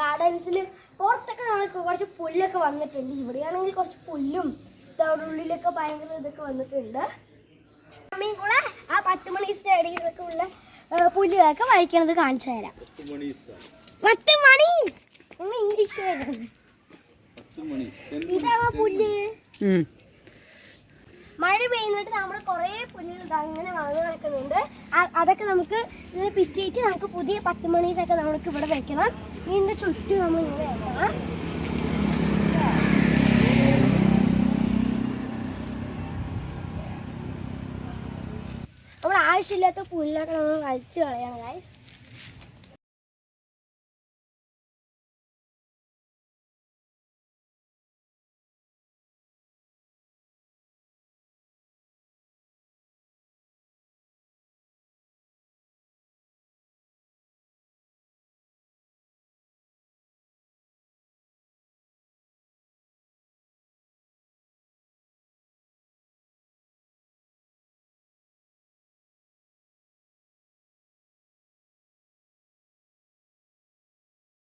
ഗാർഡൻസിൽ പുറത്തൊക്കെ നമ്മൾ കുറച്ച് പുല്ലൊക്കെ വന്നിട്ടുണ്ട്. ഇവിടെയാണെങ്കിൽ കുറച്ച് പുല്ലും ഇതവിടെ ഉള്ളിലൊക്കെ ഭയങ്കര ഇതൊക്കെ വന്നിട്ടുണ്ട്. അമ്മയും കൂടെ ആ പത്തുമണി സ്റ്റേഡിയത്തിലൊക്കെ ഉള്ള പുല്ലുകളൊക്കെ വരയ്ക്കണത് കാണിച്ചു തരാം. പത്ത് മണി ഇംഗ്ലീഷ് പുല്ല്? മഴ പെയ്യുന്നിട്ട് നമ്മൾ കുറേ പുല്ലുകൾ അങ്ങനെ വളർന്നു കിടക്കുന്നുണ്ട് ആ- അതൊക്കെ നമുക്ക് ഇങ്ങനെ പിറ്റേറ്റ് നമുക്ക് പുതിയ പത്ത് മണീസൊക്കെ നമുക്ക് ഇവിടെ വെക്കണം. ഇതിന്റെ ചുറ്റും നമ്മൾ ഇങ്ങനെ വെക്കണം. നമ്മൾ ആവശ്യമില്ലാത്ത പുല്ലൊക്കെ നമ്മൾ വലിച്ചു കളയണം ഗൈസ്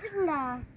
这儿。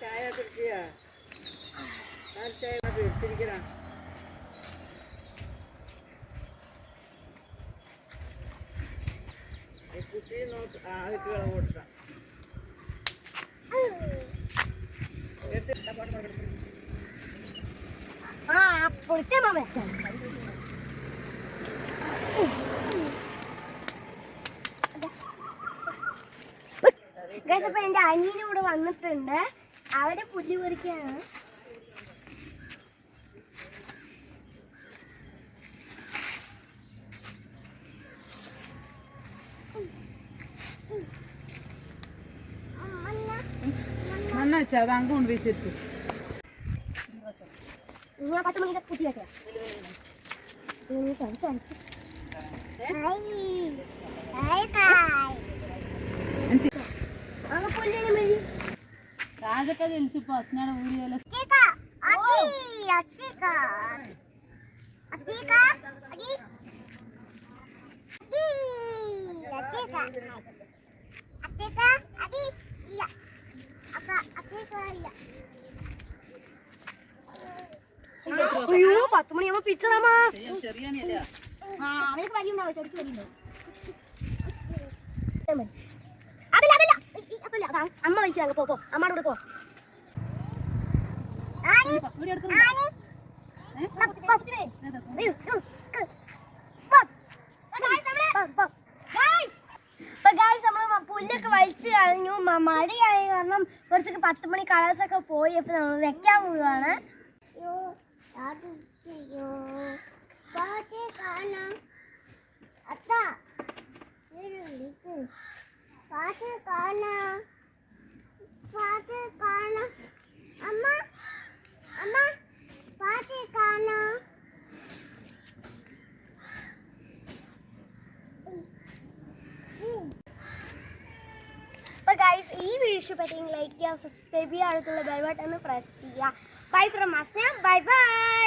ചായ കുടിക്കുക. ചായ മതി തിരിക്കണം കുട്ടി നോക്ക് ആ അതിക്ക് വെള്ളം കൊടുക്കാം. ആ പൊളിച്ച മാമ ഗൈസ് അപ്പൊ എന്റെ അനിയനും കൂടെ വന്നിട്ടുണ്ട്. അവരെ പുല്ല് പറിക്കാണ് മണ്ണാച്ചാ അത് അങ്ങ് ഞാൻ പത്ത് മണിക്ക് രാജൊക്കെ ജനിച്ചു പസിനാണ് ഊരിയല്ല അയ്യോ പത്ത് മണിയാവുമ്പോ പിച്ചറാമാ ആ അവർക്ക് വരിയുണ്ടാവും ചെടിക്ക് വരിയുണ്ടാവും അതല്ല അതല്ല. ഈ- ഈ- അതല്ല അതാ അമ്മ വിളിച്ചു പോ പോ. അമ്മയുടെ കൂടെ പോ. പുല്ലൊക്കെ വലിച്ചു കളഞ്ഞു. മഴയായ കാരണം കുറച്ചൊക്കെ പത്ത് മണി കളേഴ്സ് ഒക്കെ പോയി. അപ്പൊ നമ്മൾ വെക്കാൻ പോവുകയാണ് പാട്ട് കാണാം പാട്ട് കാണാം അമ്മ അമ്മ പാട്ട് കാണാം അപ്പോൾ ഗൈസ് ഈ വീഡിയോ ഇഷ്ടപ്പെട്ടെങ്കിൽ ലൈക്ക് ചെയ്യുക സബ്സ്ക്രൈബ് ചെയ്യുക അടുത്തുള്ള ബെൽ ബട്ടൺ പ്രസ് ചെയ്യുക. Bye from Asna bye bye